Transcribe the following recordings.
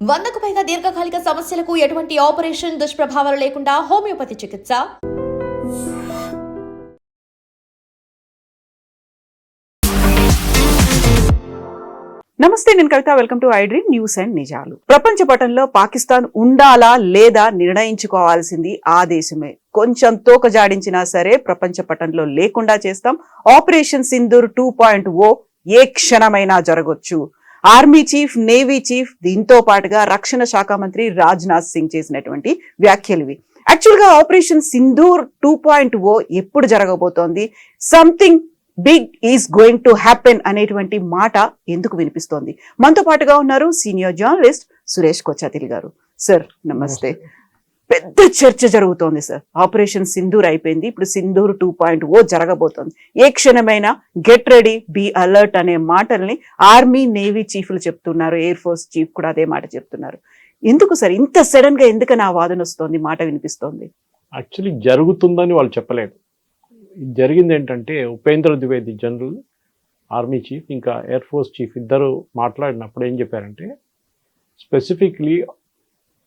వందకు పైగా దీర్ఘకాలిక సమస్యలకు ఎటువంటి ఆపరేషన్ దుష్ప్రభావాలు లేకుండా హోమియోపతి చికిత్స. నమస్తే నేను Kavita. Welcome to iDream news and నిజాలు. ప్రపంచ పటంలో పాకిస్తాన్ ఉండాలా లేదా నిర్ణయించుకోవాల్సింది ఆ దేశమే. కొంచెం తోక జాడించినా సరే ప్రపంచ పటంలో లేకుండా చేస్తాం. Operation Sindoor two point O ఏ క్షణమైనా జరగొచ్చు. ఆర్మీ చీఫ్ నేవీ చీఫ్ దీంతో పాటుగా రక్షణ శాఖ మంత్రి రాజ్నాథ్ సింగ్ చేసినటువంటి వ్యాఖ్యలు ఇవి యాక్చువల్గా operation Sindoor two point O ఎప్పుడు జరగబోతోంది? Something big is going to happen అనేటువంటి మాట ఎందుకు వినిపిస్తోంది? మనతో పాటుగా ఉన్నారు సీనియర్ జర్నలిస్ట్ సురేష్ కొచ్చాతిల్ గారు. సార్ నమస్తే. పెద్ద చర్చ జరుగుతోంది సార్. ఆపరేషన్ సింధూర్ అయిపోయింది. ఇప్పుడు సింధూర్ టూ పాయింట్ ఓ జరగబోతోంది. ఏ క్షణమైనా గెట్ రెడీ బి అలర్ట్ అనే మాటల్ని ఆర్మీ నేవీ చీఫ్లు చెప్తున్నారు. ఎయిర్ ఫోర్స్ చీఫ్ కూడా అదే మాట చెప్తున్నారు. ఎందుకు సార్? ఇంత సడన్గా ఎందుకని ఆ వాదన వస్తోంది మాట వినిపిస్తోంది? యాక్చువల్లీ జరుగుతుందని వాళ్ళు చెప్పలేదు. జరిగింది ఏంటంటే Upendra Dwivedi general army chief ఇంకా ఎయిర్ ఫోర్స్ చీఫ్ ఇద్దరు మాట్లాడినప్పుడు ఏం చెప్పారంటే specifically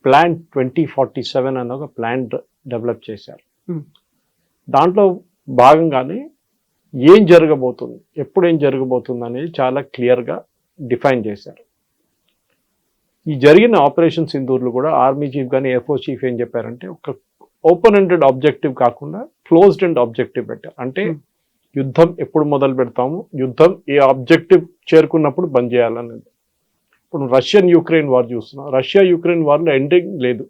plan twenty forty seven అన్న ఒక ప్లాన్ డెవలప్ చేశారు Hmm. దాంట్లో భాగంగానే ఏం జరగబోతుంది ఎప్పుడు ఏం జరగబోతుంది అనేది చాలా క్లియర్గా డిఫైన్ చేశారు ఈ జరిగిన ఆపరేషన్ సింధూర్లు కూడా ఆర్మీ చీఫ్ కానీ ఎయిర్ ఫోర్స్ చీఫ్ ఏం చెప్పారంటే ఒక ఓపెన్ ఎండెడ్ ఆబ్జెక్టివ్ కాకుండా క్లోజ్డ్ ఎండ్ ఆబ్జెక్టివ్ పెట్టారు అంటే Hmm. యుద్ధం ఎప్పుడు మొదలు పెడతాము యుద్ధం ఏ ఆబ్జెక్టివ్ చేరుకున్నప్పుడు బంద్ చేయాలనేది ఇప్పుడు రష్యన్ యుక్రెయిన్ వార్ చూస్తున్నాం. రష్యా యుక్రెయిన్ వార్లో ఎండింగ్ లేదు.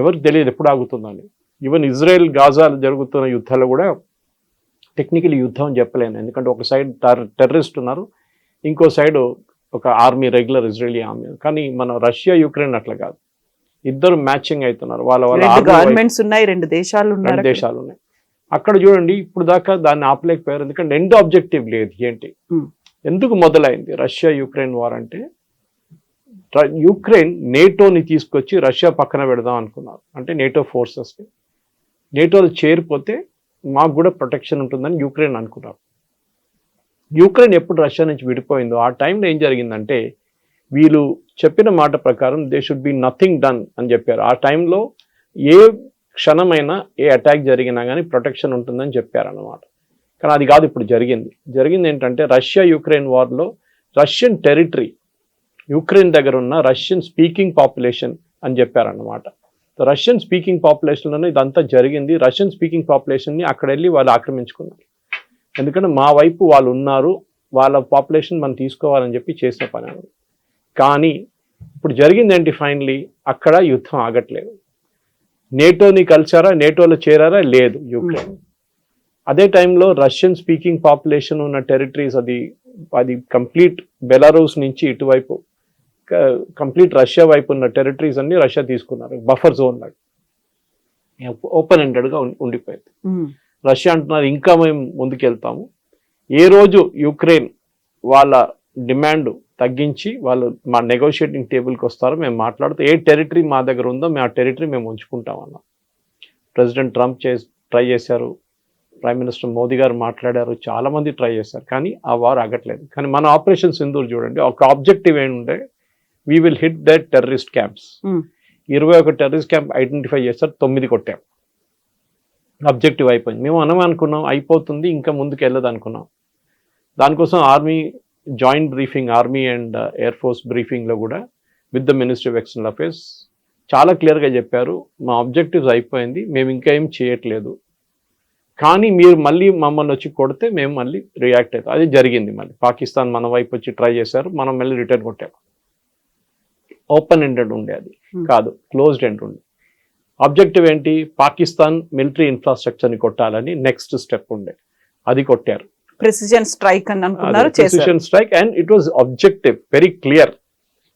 ఎవరికి తెలియదు ఎప్పుడు ఆగుతుందని. ఈవెన్ ఇజ్రాయెల్ గాజాలు జరుగుతున్న యుద్ధాలు కూడా టెక్నికల్ యుద్ధం అని చెప్పలేను. ఎందుకంటే ఒక సైడ్ టెర్రరిస్ట్ ఉన్నారు. ఇంకో సైడ్ ఒక ఆర్మీ రెగ్యులర్ ఇజ్రాయలీ ఆర్మీ కానీ మన రష్యా యుక్రెయిన్ అట్లా కాదు. ఇద్దరు మ్యాచింగ్ అవుతున్నారు వాళ్ళ వాళ్ళ గవర్నమెంట్స్ ఉన్నాయి రెండు దేశాలు రెండు దేశాలు ఉన్నాయి. అక్కడ చూడండి ఇప్పుడు దాకా దాన్ని ఆపలేకపోయారు. ఎందుకంటే ఎండ్ ఆబ్జెక్టివ్ లేదు ఏంటి. ఎందుకు మొదలైంది? రష్యా యుక్రెయిన్ వార్ అంటే యుక్రెయిన్ నేటోని తీసుకొచ్చి రష్యా పక్కన పెడదాం అనుకున్నారు. అంటే నేటో ఫోర్సెస్ని నేటోలో చేరిపోతే మాకు కూడా ప్రొటెక్షన్ ఉంటుందని యుక్రెయిన్ అనుకున్నారు. యుక్రెయిన్ ఎప్పుడు రష్యా నుంచి విడిపోయిందో ఆ టైంలో ఏం జరిగిందంటే వీళ్ళు చెప్పిన మాట ప్రకారం they should be nothing done అని చెప్పారు. ఆ టైంలో ఏ క్షణమైనా ఏ అటాక్ జరిగినా కానీ ప్రొటెక్షన్ ఉంటుందని చెప్పారన్నమాట. కానీ అది కాదు ఇప్పుడు జరిగింది. జరిగింది ఏంటంటే రష్యా యుక్రెయిన్ వార్లో రష్యన్ టెరిటరీ యుక్రెయిన్ దగ్గర ఉన్న రష్యన్ స్పీకింగ్ పాపులేషన్ అని చెప్పారన్నమాట. రష్యన్ స్పీకింగ్ పాపులేషన్లోనే ఇదంతా జరిగింది. రష్యన్ స్పీకింగ్ పాపులేషన్ని అక్కడ వెళ్ళి వాళ్ళు ఆక్రమించుకున్నారు. ఎందుకంటే మా వైపు వాళ్ళు ఉన్నారు. వాళ్ళ పాపులేషన్ మనం తీసుకోవాలని చెప్పి చేసిన పని కానీ ఇప్పుడు జరిగింది ఏంటి ఫైనలీ అక్కడ యుద్ధం ఆగట్లేదు. నేటోని కలిసారా? నేటోలో చేరారా? లేదు యుక్రెయిన్. అదే టైంలో రష్యన్ స్పీకింగ్ పాపులేషన్ ఉన్న టెరిటరీస్ అది అది కంప్లీట్ బెలారూస్ నుంచి ఇటువైపు కంప్లీట్ రష్యా వైపు ఉన్న టెరిటరీస్ అన్ని రష్యా తీసుకున్నారు. బఫర్ జోన్ లాగా. ఓపెన్ ఎండెడ్గా ఉండిపోయింది. రష్యా అంటున్నారు ఇంకా మేము ముందుకెళ్తాము. ఏ రోజు యుక్రెయిన్ వాళ్ళ డిమాండ్ తగ్గించి వాళ్ళు మా నెగోషియేటింగ్ టేబుల్కి వస్తారో మేము మాట్లాడుతూ ఏ టెరిటరీ మా దగ్గర ఉందో మేము ఆ టెరిటరీ మేము ఉంచుకుంటాం అన్నాం. ప్రెసిడెంట్ ట్రంప్ చే ట్రై చేశారు. ప్రైమ్ మినిస్టర్ మోదీ గారు మాట్లాడారు. చాలా మంది ట్రై చేశారు. కానీ ఆ వార్ ఆగట్లేదు. కానీ మన ఆపరేషన్ సింధూర్ చూడండి ఒక ఆబ్జెక్టివ్ ఏంటంటే we will hit that terrorist camps ఇరవై ఒక టెర్రరిస్ట్ క్యాంప్ ఐడెంటిఫై చేస్తారు తొమ్మిది కొట్టాం. అబ్జెక్టివ్ అయిపోయింది. మేము మనం అనుకున్నాం అయిపోతుంది ఇంకా ముందుకు వెళ్ళదు అనుకున్నాం. దానికోసం army joint briefing army and air force బ్రీఫింగ్లో కూడా with the ministry of external affairs చాలా క్లియర్గా చెప్పారు మా ఆబ్జెక్టివ్స్ అయిపోయింది మేము ఇంకా ఏం చేయట్లేదు. కానీ మీరు మళ్ళీ మమ్మల్ని వచ్చి కొడితే మేము మళ్ళీ రియాక్ట్ అవుతాం. అది జరిగింది మళ్ళీ. పాకిస్తాన్ మన వైపు వచ్చి ట్రై చేశారు మనం మళ్ళీ రిటర్న్ కొట్టాం. ఓపెన్ ఎండెడ్ ఉండే అది. Hmm. కాదు క్లోజ్డ్ ఎండ్ ఉండే. ఆబ్జెక్టివ్ ఏంటి? పాకిస్తాన్ మిలిటరీ ఇన్ఫ్రాస్ట్రక్చర్ని కొట్టాలని నెక్స్ట్ స్టెప్ ఉండే. అది కొట్టారు. ప్రెసిజన్ స్ట్రైక్ అని అనుకున్నారు చేశారు. Strike and it was objective very clear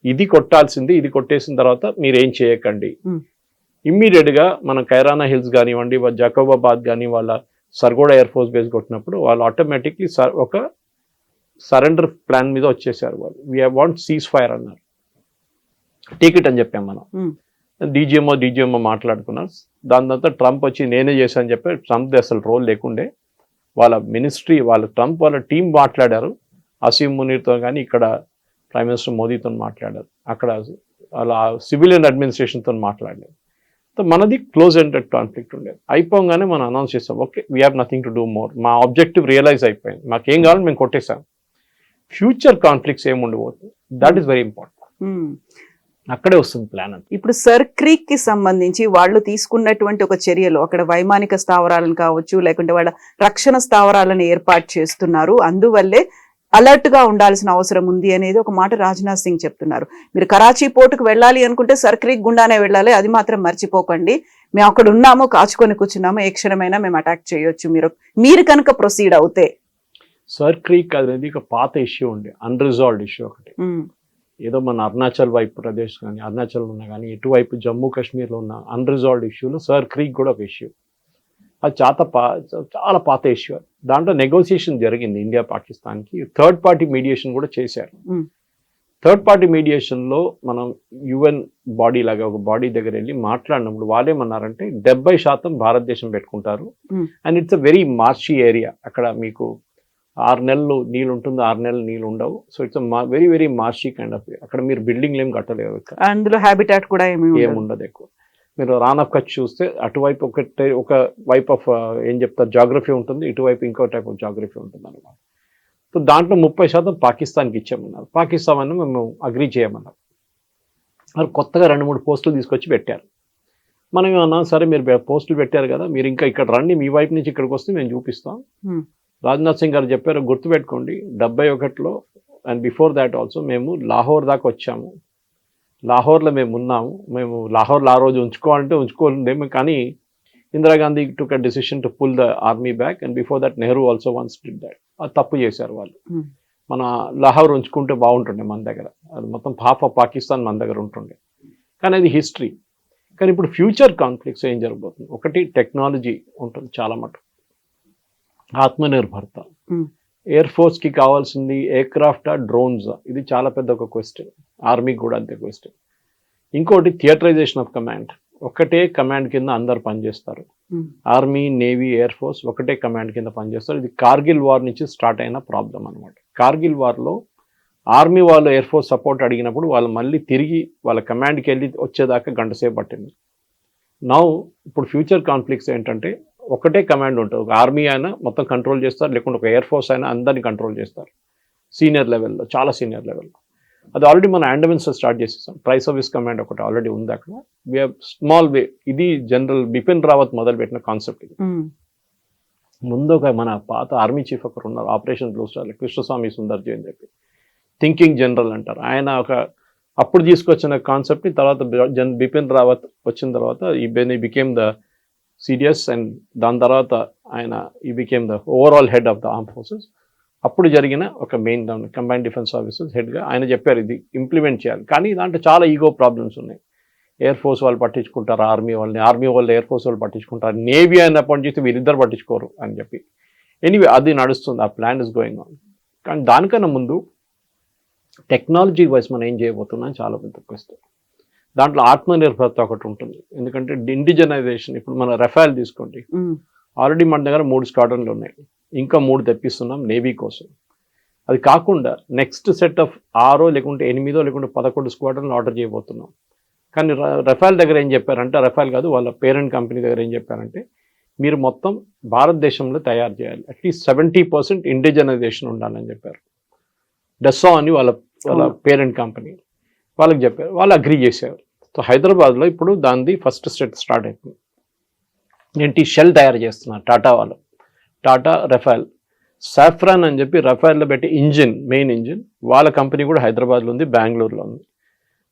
ఇది కొట్టాల్సింది ఇది కొట్టేసిన తర్వాత మీరు ఏం చేయకండి. Hmm. ఇమ్మీడియట్గా మన కైరానా హిల్స్ కానివ్వండి జకోబాబాద్ కానీ వాళ్ళ సర్గోడ ఎయిర్ ఫోర్స్ బేస్ కొట్టినప్పుడు వాళ్ళు ఆటోమేటిక్లీ ఒక సరెండర్ ప్లాన్ మీద వచ్చేసారు వాళ్ళు. వీ వాంట్ సీజ్ ఫైర్ అన్నారు. టికెట్ అని చెప్పాం మనం. డీజీఎంఓ డీజీఎంఓ మాట్లాడుకున్నారు దాని తర్వాత ట్రంప్ వచ్చి నేనే చేశాను చెప్పి ట్రంప్ అసలు రోల్ లేకుండే. వాళ్ళ మినిస్ట్రీ వాళ్ళ ట్రంప్ వాళ్ళ టీం మాట్లాడారు. అసీం మునీర్తో కానీ ఇక్కడ ప్రైమ్ మినిస్టర్ మోదీతో మాట్లాడారు. అక్కడ అలా సివిలియన్ అడ్మినిస్ట్రేషన్తో మాట్లాడలేదు సో మనది క్లోజ్ ఎండెడ్ కాన్ఫ్లిక్ట్ ఉండేది అయిపోగానే మనం అనౌన్స్ చేస్తాం. Okay we have nothing to do more మా ఆబ్జెక్టివ్ రియలైజ్ అయిపోయింది. మాకేం కావాలో మేము కొట్టేసాం ఫ్యూచర్ కాన్ఫ్లిక్ట్స్ ఏమి ఉండబోతుంది దట్ ఈస్ వెరీ ఇంపార్టెంట్. అక్కడే వస్తుంది ప్లాన్ అంతా. ఇప్పుడు సర్ క్రీక్కి సంబంధించి వాళ్ళు తీసుకున్నటువంటి ఒక చర్యలు అక్కడ వైమానిక స్థావరాలను కావచ్చు లేకుంటే వాళ్ళ రక్షణ స్థావరాలను ఏర్పాటు చేస్తున్నారు. అందువల్లే అలర్ట్గా ఉండాల్సిన అవసరం ఉంది అనేది ఒక మాట రాజ్నాథ్ సింగ్ చెప్తున్నారు. మీరు కరాచీ పోర్టుకు వెళ్ళాలి అనుకుంటే సర్ క్రీక్ గుండానే వెళ్ళాలి అది మాత్రం మర్చిపోకండి. మేము అక్కడ ఉన్నాము కాచుకొని కూర్చున్నాము ఏ క్షణమైనా మేము అటాక్ చేయొచ్చు. మీరు మీరు కనుక ప్రొసీడ్ అవుతే. సర్ క్రీక్ అనేది ఒక పాత ఇష్యూ ఉండే అన్రిజాల్వ్డ్ ఇష్యూ ఒకటి. ఉమ్, ఏదో మన అరుణాచల్ వైపు ప్రదేశ్ కానీ అరుణాచల్ ఉన్నా కానీ ఇటువైపు జమ్మూ కాశ్మీర్లో ఉన్న అన్రిజాల్వ్డ్ ఇష్యూలో సర్ క్రీక్ కూడా ఒక ఇష్యూ అది చాలా పా చాలా పాత ఇష్యూ దాంట్లో నెగోసియేషన్ జరిగింది ఇండియా పాకిస్తాన్కి. థర్డ్ పార్టీ మీడియేషన్ కూడా చేశారు. థర్డ్ పార్టీ మీడియేషన్లో మనం యుఎన్ బాడీ లాగా ఒక బాడీ దగ్గర వెళ్ళి మాట్లాడినప్పుడు వాళ్ళేమన్నారంటే డెబ్బై శాతం భారతదేశం పెట్టుకుంటారు. And it's a very marshy area అక్కడ మీకు ఆరు నెలలు నీళ్ళు ఉంటుంది ఆరు నెలలు నీళ్ళు ఉండవు. So it's very very marshy kind of అక్కడ మీరు బిల్డింగ్లు ఏం కట్టలేవు అందులో హ్యాబిటాట్ కూడా ఏమి ఉండదు. ఎక్కువ. మీరు రాన్ ఆఫ్ కచ్ చూస్తే అటువైపు ఒక ఒక వైప్ ఆఫ్ ఏం చెప్తారు జాగ్రఫీ ఉంటుంది ఇటువైపు ఇంకో టైప్ ఆఫ్ జాగ్రఫీ ఉంటుంది అనమాట సో దాంట్లో ముప్పై శాతం పాకిస్తాన్కి ఇచ్చామన్నారు పాకిస్తాన్ అని మేము అగ్రీ చేయమన్నారు. మరి కొత్తగా రెండు మూడు పోస్టులు తీసుకొచ్చి పెట్టారు. మనం ఏమన్నా సరే మీరు పోస్టులు పెట్టారు కదా మీరు ఇంకా ఇక్కడ రండి మీ వైపు నుంచి ఇక్కడికి వస్తే మేము చూపిస్తాం. రాజ్నాథ్ సింగ్ గారు చెప్పారు గుర్తుపెట్టుకోండి డెబ్బై ఒకటిలో అండ్ బిఫోర్ దాట్ ఆల్సో మేము లాహోర్ దాకా వచ్చాము. లాహోర్లో మేము ఉన్నాము. మేము లాహోర్లో ఆ రోజు ఉంచుకోవాలంటే ఉంచుకోలేము కానీ ఇందిరాగాంధీ టుక్ a decision to pull the army back and before that Nehru also once did that అది తప్పు చేశారు వాళ్ళు. Hmm. మన లాహోర్ ఉంచుకుంటే బాగుంటుండే మన దగ్గర. అది మొత్తం హాఫ్ ఆఫ్ పాకిస్తాన్ మన దగ్గర ఉంటుండే. కానీ అది హిస్టరీ కానీ ఇప్పుడు ఫ్యూచర్ కాన్ఫ్లిక్ట్స్ ఏం జరగబోతుంది? ఒకటి టెక్నాలజీ ఉంటుంది చాలా మటుకు. ఆత్మనిర్భరత. ఎయిర్ ఫోర్స్కి కావాల్సింది ఎయిర్ క్రాఫ్ట్ డ్రోన్స్ ఇది చాలా పెద్ద ఒక క్వశ్చన్ ఆర్మీకి కూడా అంతే క్వశ్చన్ ఇంకోటి థియేటరైజేషన్ ఆఫ్ కమాండ్ ఒకటే కమాండ్ కింద అందరు పనిచేస్తారు. ఆర్మీ నేవీ ఎయిర్ ఫోర్స్ ఒకటే కమాండ్ కింద పనిచేస్తారు. ఇది కార్గిల్ వార్ నుంచి స్టార్ట్ అయిన ప్రాబ్లం అనమాట కార్గిల్ వార్లో ఆర్మీ వాళ్ళు ఎయిర్ ఫోర్స్ సపోర్ట్ అడిగినప్పుడు వాళ్ళు మళ్ళీ తిరిగి వాళ్ళ కమాండ్కి వెళ్ళి వచ్చేదాకా గంట సేపు పట్టింది. నౌ ఇప్పుడు ఫ్యూచర్ కాన్ఫ్లిక్ట్స్ ఏంటంటే ఒకటే కమాండ్ ఉంటుంది. ఒక ఆర్మీ అయినా మొత్తం కంట్రోల్ చేస్తారు. లేకుంటే ఒక ఎయిర్ ఫోర్స్ అయినా అందరినీ కంట్రోల్ చేస్తారు. సీనియర్ లెవెల్లో చాలా సీనియర్ లెవెల్లో. అది ఆల్రెడీ మన అండమెన్స్ స్టార్ట్ చేసేసాం. ట్రై సర్వీస్ కమాండ్ ఒకటి ఆల్రెడీ ఉంది అక్కడ. వి స్మాల్ వే ఇది జనరల్ బిపిన్ రావత్ మొదలుపెట్టిన కాన్సెప్ట్ ఇది. ముందు ఒక మన పాత ఆర్మీ చీఫ్ ఒకరు ఉన్నారు. Operation blue star Krishnaswamy Sundarji అని చెప్పి. థింకింగ్ జనరల్ అంటారు. ఆయన ఒక అప్పుడు తీసుకొచ్చిన కాన్సెప్ట్ని తర్వాత జన్ బిపిన్ రావత్ వచ్చిన తర్వాత ఈ బెన్ బికేమ్ ద సీరియస్ అండ్ దాని తర్వాత ఆయన ఈ became the overall head of the arm forces అప్పుడు జరిగిన ఒక మెయిన్ కంబైన్ డిఫెన్స్ సర్వీసెస్ హెడ్గా ఆయన చెప్పారు ఇది ఇంప్లిమెంట్ చేయాలి. కానీ దాంట్లో చాలా ఈగో ప్రాబ్లమ్స్ ఉన్నాయి. ఎయిర్ ఫోర్స్ వాళ్ళు పట్టించుకుంటారు? ఆర్మీ వాళ్ళని ఆర్మీ వాళ్ళు ఎయిర్ ఫోర్స్ వాళ్ళు పట్టించుకుంటారు? నేవీ ఆయన అపాయింట్ చేస్తే వీరిద్దరు పట్టించుకోరు అని చెప్పి. ఎనీవే అది నడుస్తుంది ఆ ప్లాన్ ఇస్ గోయింగ్ ఆన్ కానీ దానికన్నా ముందు టెక్నాలజీ వైజ్ మనం ఏం చేయబోతున్నాం చాలా పెద్ద క్వశ్చన్ దాంట్లో ఆత్మనిర్భరత ఒకటి ఉంటుంది. ఎందుకంటే ఇండిజనైజేషన్ ఇప్పుడు మన రఫాల్ తీసుకోండి. ఆల్రెడీ మన దగ్గర మూడు స్క్వాడ్రన్లు ఉన్నాయి. ఇంకా మూడు తెప్పిస్తున్నాం నేవీ కోసం. అది కాకుండా నెక్స్ట్ సెట్ ఆఫ్ ఆరో లేకుంటే ఎనిమిదో లేకుంటే పదకొండు స్క్వాడ్రన్లు ఆర్డర్ చేయబోతున్నాం. కానీ రఫాల్ దగ్గర ఏం చెప్పారంటే రఫాల్ కాదు వాళ్ళ పేరెంట్ కంపెనీ దగ్గర ఏం చెప్పారంటే మీరు మొత్తం భారతదేశంలో తయారు చేయాలి. అట్లీస్ట్ సెవెంటీ పర్సెంట్ ఇండిజనైజేషన్ ఉండాలని చెప్పారు. డెస్సా అని వాళ్ళ వాళ్ళ. పేరెంట్ కంపెనీ వాళ్ళకి చెప్పారు. వాళ్ళు అగ్రీ చేశారు. సో హైదరాబాద్లో ఇప్పుడు దానిది ఫస్ట్ స్టెప్ స్టార్ట్ అయిపోయింది. ఏంటి? షెల్ తయారు చేస్తున్నారు టాటా వాళ్ళు. టాటా రఫాల్. సాఫ్రాన్ అని చెప్పి రఫాల్లో పెట్టి ఇంజిన్ మెయిన్ ఇంజిన్. వాళ్ళ కంపెనీ కూడా హైదరాబాద్లో ఉంది బెంగళూరులో ఉంది.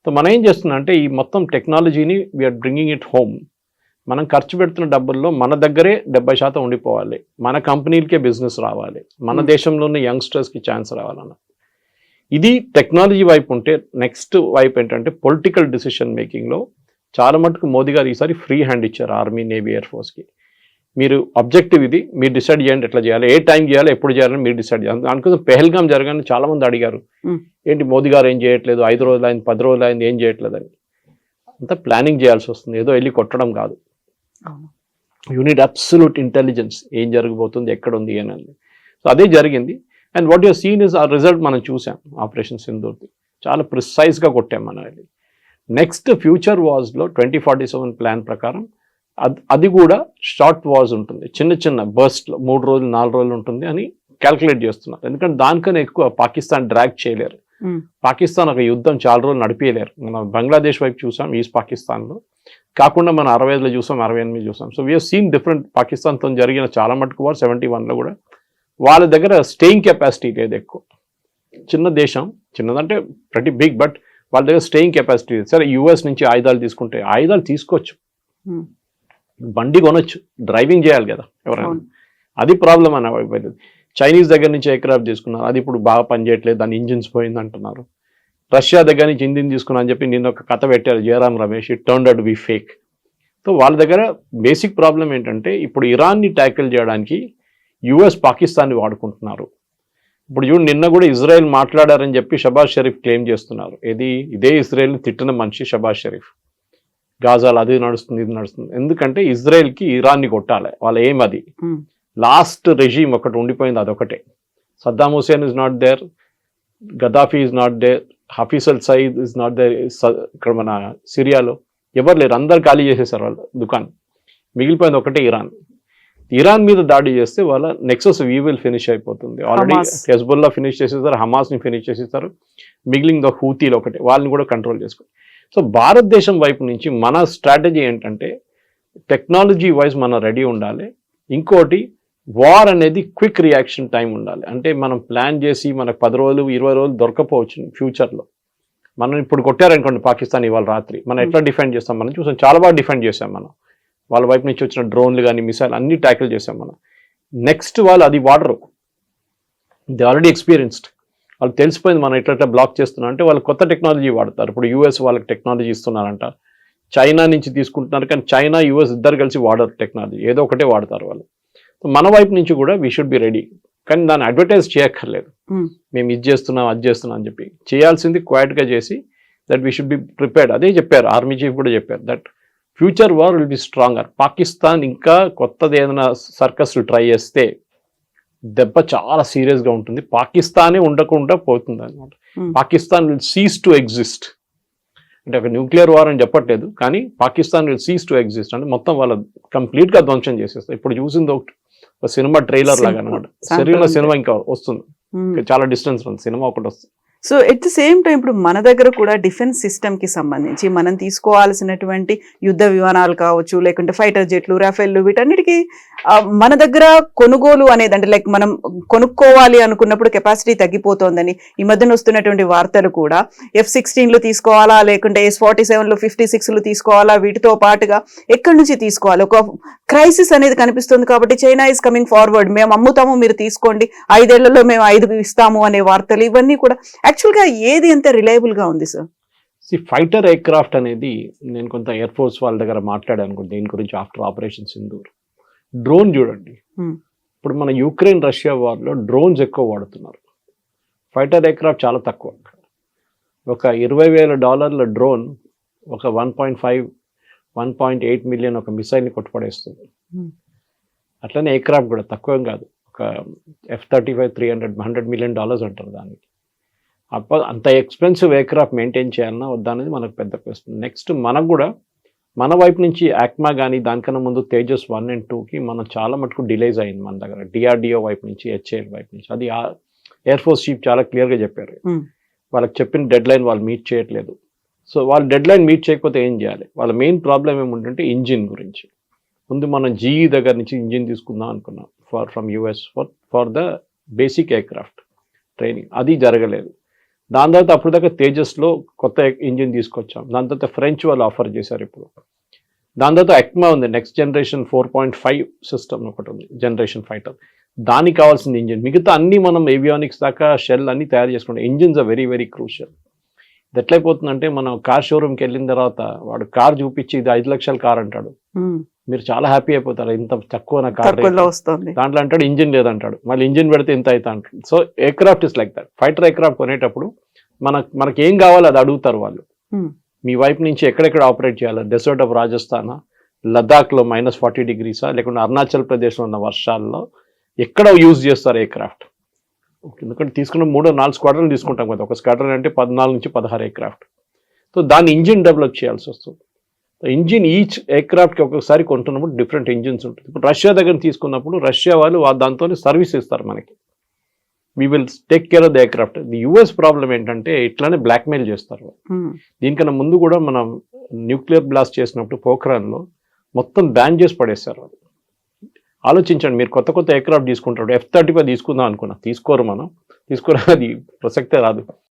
సో మనం ఏం చేస్తున్నాం అంటే ఈ మొత్తం టెక్నాలజీని వీఆర్ బ్రింగింగ్ ఇట్ హోమ్ మనం ఖర్చు పెడుతున్న డబ్బుల్లో మన దగ్గరే డెబ్బై శాతం ఉండిపోవాలి. మన కంపెనీలకే బిజినెస్ రావాలి. మన Hmm. దేశంలో ఉన్న యంగ్స్టర్స్కి ఛాన్స్ రావాలన్న. ఇది టెక్నాలజీ వైపు ఉంటే నెక్స్ట్ వైపు ఏంటంటే పొలిటికల్ డిసిషన్ మేకింగ్లో చాలా మటుకు మోదీ గారు ఈసారి ఫ్రీ హ్యాండ్ ఇచ్చారు ఆర్మీ నేవీ ఎయిర్ ఫోర్స్కి మీరు అబ్జెక్టివ్ ఇది మీరు డిసైడ్ చేయండి ఎట్లా చేయాలి ఏ టైం చేయాలి ఎప్పుడు చేయాలని మీరు డిసైడ్ చేయాలి. దానికోసం పెహల్గాం జరగాలని చాలా మంది అడిగారు. ఏంటి మోదీ గారు ఏం చేయట్లేదు ఐదు రోజులు అయింది పది రోజులు అయింది ఏం చేయట్లేదు అని అంతా ప్లానింగ్ చేయాల్సి వస్తుంది. ఏదో వెళ్ళి కొట్టడం కాదు. యూనిట్ అబ్సల్యూట్ ఇంటెలిజెన్స్ ఏం జరగబోతుంది ఎక్కడ ఉంది అని సో అదే జరిగింది. And what your seen is a result మనం చూసాం ఆపరేషన్ సింధూర్ది చాలా ప్రిసైజ్గా కొట్టాం మనం వెళ్ళి నెక్స్ట్ ఫ్యూచర్ వాజ్లో ట్వంటీ ఫార్టీ సెవెన్ ప్లాన్ ప్రకారం అది అది కూడా షార్ట్ వాజ్ ఉంటుంది. చిన్న చిన్న బర్స్ట్లో మూడు రోజులు నాలుగు రోజులు ఉంటుంది అని క్యాల్కులేట్ చేస్తున్నారు. ఎందుకంటే దానికన్నా ఎక్కువ పాకిస్తాన్ డ్రాగ్ చేయలేరు. Hmm. పాకిస్తాన్ ఒక యుద్ధం చాలా రోజులు నడిపేయలేరు. మనం బంగ్లాదేశ్ వైపు చూసాం ఈస్ట్ పాకిస్తాన్లో కాకుండా మనం అరవై ఐదులో చూసాం అరవై ఎనిమిది చూసాం. సో వీఆర్ సీన్ డిఫరెంట్ పాకిస్తాన్తో జరిగిన చాలా మటుకు వారు సెవెంటీ వన్లో కూడా వాళ్ళ దగ్గర స్టేయింగ్ కెపాసిటీ లేదు ఎక్కువ. చిన్న దేశం చిన్నదంటే ప్రతి బిగ్ బట్ వాళ్ళ దగ్గర స్టేయింగ్ కెపాసిటీ సరే యూఎస్ నుంచి ఆయుధాలు తీసుకుంటే ఆయుధాలు తీసుకోవచ్చు. Hmm. బండి కొనొచ్చు డ్రైవింగ్ చేయాలి కదా ఎవరైనా. అది ప్రాబ్లం అని అయిపోయింది చైనీస్ దగ్గర నుంచి ఎయిర్క్రాఫ్ట్ తీసుకున్నారు. అది ఇప్పుడు బాగా పనిచేయట్లేదు దాని ఇంజిన్స్ పోయింది అంటున్నారు. రష్యా దగ్గర నుంచి ఇంజిన్ తీసుకున్నా అని చెప్పి నిన్న ఒక కథ పెట్టారు Jairam Ramesh it turn out be fake so వాళ్ళ దగ్గర బేసిక్ ప్రాబ్లం ఏంటంటే ఇప్పుడు ఇరాన్ని ట్యాకిల్ చేయడానికి యుఎస్ పాకిస్తాన్ని వాడుకుంటున్నారు. ఇప్పుడు చూడు నిన్న కూడా ఇజ్రాయెల్ మాట్లాడారని చెప్పి షబాజ్ షరీఫ్ క్లెయిమ్ చేస్తున్నారు. ఇది ఇదే ఇజ్రాయెల్ని తిట్టిన మనిషి షబాజ్ షరీఫ్. గాజాలు అది నడుస్తుంది ఇది నడుస్తుంది. ఎందుకంటే ఇజ్రాయెల్కి ఇరాన్ని కొట్టాలి. వాళ్ళ ఏం అది. లాస్ట్ రెజీమ్ ఒకటి ఉండిపోయింది అదొకటే. Saddam Hussein is not there Gaddafi is not there Hafiz al Saeed is not there ఇక్కడ మన సిరియాలో. ఎవరు లేరు? అందరు ఖాళీ చేసేసారు వాళ్ళ దుకాణం. మిగిలిపోయింది ఒకటే ఇరాన్. ఇరాన్ మీద దాడి చేస్తే వాళ్ళ నెక్సస్ వీవిల్ ఫినిష్ అయిపోతుంది. ఆల్రెడీ. హెజ్బుల్లా ఫినిష్ చేసేస్తారు హమాస్ని ఫినిష్ చేసేస్తారు. మిగిలిన ద హూతీలు ఒకటి వాళ్ళని కూడా కంట్రోల్ చేసుకో. సో భారతదేశం వైపు నుంచి మన స్ట్రాటజీ ఏంటంటే టెక్నాలజీ వైజ్ మనం రెడీ ఉండాలి. ఇంకోటి వార్ అనేది క్విక్ రియాక్షన్ టైం ఉండాలి. అంటే మనం ప్లాన్ చేసి మనకు పది రోజులు ఇరవై రోజులు దొరకపోవచ్చు ఫ్యూచర్లో మనం ఇప్పుడు కొట్టారనుకోండి పాకిస్తాన్ ఇవాళ రాత్రి. మనం ఎట్లా డిఫెండ్ చేస్తాం? మనం చూసాం చాలా బాగా డిఫెండ్ చేసాం మనం. వాళ్ళ వైపు నుంచి వచ్చిన డ్రోన్లు కానీ మిసైల్ అన్ని ట్యాకిల్ చేసాం మనం. నెక్స్ట్ వాళ్ళు అది వాడరు. ది ఆల్రెడీ ఎక్స్పీరియన్స్డ్ వాళ్ళు తెలిసిపోయింది మనం ఎట్లా బ్లాక్ చేస్తున్నాం అంటే వాళ్ళు కొత్త టెక్నాలజీ వాడతారు. ఇప్పుడు యూఎస్ వాళ్ళకి టెక్నాలజీ ఇస్తున్నారంట. చైనా నుంచి తీసుకుంటున్నారు కానీ చైనా యూఎస్ ఇద్దరు కలిసి వాడరు టెక్నాలజీ ఏదో ఒకటే వాడతారు వాళ్ళు. మన వైపు నుంచి కూడా వీ షుడ్ బి రెడీ కానీ దాన్ని అడ్వర్టైజ్ చేయక్కర్లేదు. Hmm. మేము ఇది చేస్తున్నాం అది చేస్తున్నాం అని చెప్పి. చేయాల్సింది క్వైట్గా చేసి that we should be prepared అదే చెప్పారు. ఆర్మీ చీఫ్ కూడా చెప్పారు that future war will be stronger. Pakistan ఇంకా కొత్తది ఏదైనా సర్కస్ ట్రై చేస్తే దెబ్బ చాలా సీరియస్గా ఉంటుంది. పాకిస్తానే ఉండకుండా పోతుంది అనమాట Hmm. Pakistan will cease to exist అంటే ఒక న్యూక్లియర్ వార్ అని చెప్పట్లేదు కానీ Pakistan will cease to exist అంటే మొత్తం వాళ్ళ కంప్లీట్గా ధ్వంసం చేసేస్తారు ఇప్పుడు చూసింది ఒకటి ఒక సినిమా ట్రైలర్ లాగా అనమాట ఉంది. సినిమా ఇంకా వస్తుంది. Hmm. ఇంకా చాలా డిస్టెన్స్ ఉంది. సినిమా ఒకటి వస్తుంది. So at the same time ఇప్పుడు మన దగ్గర కూడా డిఫెన్స్ సిస్టమ్కి సంబంధించి మనం తీసుకోవాల్సినటువంటి యుద్ధ విమానాలు కావచ్చు లేకుంటే ఫైటర్ జెట్లు రాఫెల్లు వీటన్నిటికీ మన దగ్గర కొనుగోలు అనేది అంటే లైక్ మనం కొనుక్కోవాలి అనుకున్నప్పుడు కెపాసిటీ తగ్గిపోతోందని ఈ మధ్యన వస్తున్నటువంటి వార్తలు కూడా. ఎఫ్ సిక్స్టీన్లు తీసుకోవాలా? లేకుంటే ఎస్ ఫార్టీ సెవెన్లు ఫిఫ్టీ సిక్స్లు తీసుకోవాలా? వీటితో పాటుగా ఎక్కడి నుంచి తీసుకోవాలి? ఒక క్రైసిస్ అనేది కనిపిస్తుంది కాబట్టి చైనా ఇస్ కమింగ్ ఫార్వర్డ్ మేము అమ్ముతాము మీరు తీసుకోండి. ఐదేళ్ళలో మేము ఐదు ఇస్తాము అనే వార్తలు ఇవన్నీ కూడా. యాక్చువల్గా ఏది ఎంత రిలయబుల్గా ఉంది సార్ సి ఫైటర్ ఎయిర్ క్రాఫ్ట్ అనేది నేను కొంత ఎయిర్ ఫోర్స్ వాళ్ళ దగ్గర మాట్లాడాను దీని గురించి ఆఫ్టర్ ఆపరేషన్ సింధూర్ డ్రోన్ చూడండి. ఇప్పుడు మన యూక్రెయిన్ రష్యా వార్లో డ్రోన్స్ ఎక్కువ వాడుతున్నారు. ఫైటర్ ఎయిర్ క్రాఫ్ట్ చాలా తక్కువ ఒక ఇరవై వేల డాలర్ల డ్రోన్ ఒక one point five one point eight million ఒక మిసైల్ని కొట్టుపడేస్తుంది. అట్లనే ఎయిర్ క్రాఫ్ట్ కూడా తక్కువేం కాదు. ఒక F thirty five three hundred hundred million dollars అంటారు దానికి. అప్ప అంత ఎక్స్పెన్సివ్ ఎయిర్ క్రాఫ్ట్ మెయింటైన్ చేయాలన్నా వద్దా అనేది మనకు పెద్ద క్వశ్చన్ నెక్స్ట్ మనకు కూడా మన వైపు నుంచి యాక్మా కానీ దానికన్నా ముందు తేజస్ వన్ అండ్ టూకి మనం చాలా మటుకు డిలేస్ అయింది మన దగ్గర. డిఆర్డిఓ వైపు నుంచి హెచ్ఏఎల్ వైపు నుంచి. అది ఎయిర్ ఫోర్స్ చీఫ్ చాలా క్లియర్గా చెప్పారు. Hmm. వాళ్ళకి చెప్పిన డెడ్ లైన్ వాళ్ళు మీట్ చేయట్లేదు. సో వాళ్ళు డెడ్ లైన్ మీట్ చేయకపోతే ఏం చేయాలి? వాళ్ళ మెయిన్ ప్రాబ్లం ఏముంటుంటే ఇంజిన్ గురించి. ముందు మనం జీఈ దగ్గర నుంచి ఇంజిన్ తీసుకుందాం అనుకున్నాం. For from US for for the basic aircraft training అది జరగలేదు. దాని తర్వాత అప్పుడు దాకా తేజస్లో కొత్త ఇంజిన్ తీసుకొచ్చాం. దాని తర్వాత ఫ్రెంచ్ వాళ్ళు ఆఫర్ చేశారు ఇప్పుడు. దాని తర్వాత ఎక్మా ఉంది next generation four point five system ఒకటి ఉంది జనరేషన్ ఫైటర్ దానికి కావాల్సిన ఇంజిన్. మిగతా అన్ని మనం ఏవియానిక్స్ దాకా షెల్ అన్ని తయారు చేసుకుంటాం engines are very very crucial ఇది ఎట్లయిపోతుందంటే మనం కార్ షోరూమ్కి వెళ్ళిన తర్వాత వాడు కార్ చూపించి ఇది ఐదు లక్షల కార్ అంటాడు. మీరు చాలా హ్యాపీ అయిపోతారు. ఇంత తక్కువ వస్తుంది. దాంట్లో అంటాడు ఇంజిన్ లేదంటాడు. మళ్ళీ ఇంజిన్ పెడితే ఇంత అవుతా అంటాడు so aircraft is like that fighter aircraft కొనేటప్పుడు మన మనకి ఏం కావాలో అది అడుగుతారు వాళ్ళు. మీ వైపు నుంచి ఎక్కడెక్కడ ఆపరేట్ చేయాలి? డెసర్ట్ ఆఫ్ రాజస్థాన్ లద్దాఖ్లో మైనస్ ఫార్టీ డిగ్రీసా లేకుంటే అరుణాచల్ ప్రదేశ్లో ఉన్న వర్షాల్లో ఎక్కడ యూజ్ చేస్తారు ఎయిర్ క్రాఫ్ట్ ఎందుకంటే తీసుకున్న మూడో నాలుగు స్క్వాడ్రన్ తీసుకుంటాం కదా. ఒక స్క్వాడ్రన్ అంటే పద్నాలుగు నుంచి పదహారు ఎయిర్ క్రాఫ్ట్ సో దాని ఇంజిన్ డెవలప్ చేయాల్సి వస్తుంది. ఇంజిన్ ఈచ్ ఎయిర్క్రాఫ్ట్కి ఒక్కొక్కసారి కొంటున్నప్పుడు డిఫరెంట్ ఇంజిన్స్ ఉంటుంది. ఇప్పుడు రష్యా దగ్గర తీసుకున్నప్పుడు రష్యా వాళ్ళు దాంతో సర్వీస్ ఇస్తారు మనకి. We will take care of the aircraft the US problem ఏంటంటే ఇట్లానే బ్లాక్మెయిల్ చేస్తారు. ఉమ్, దీనికన్నా ముందు కూడా మనం న్యూక్లియర్ బ్లాస్ట్ చేసినప్పుడు పోఖ్రాన్లో మొత్తం బ్యాన్ చేసి పడేస్తారు ఆలోచించండి మీరు కొత్త కొత్త ఎయిర్క్రాఫ్ట్ తీసుకుంటారు. ఎఫ్ థర్టీ ఫైవ్ తీసుకుందాం అనుకున్నా. తీసుకోరు మనం. తీసుకోరు అది ప్రసక్తే రాదు.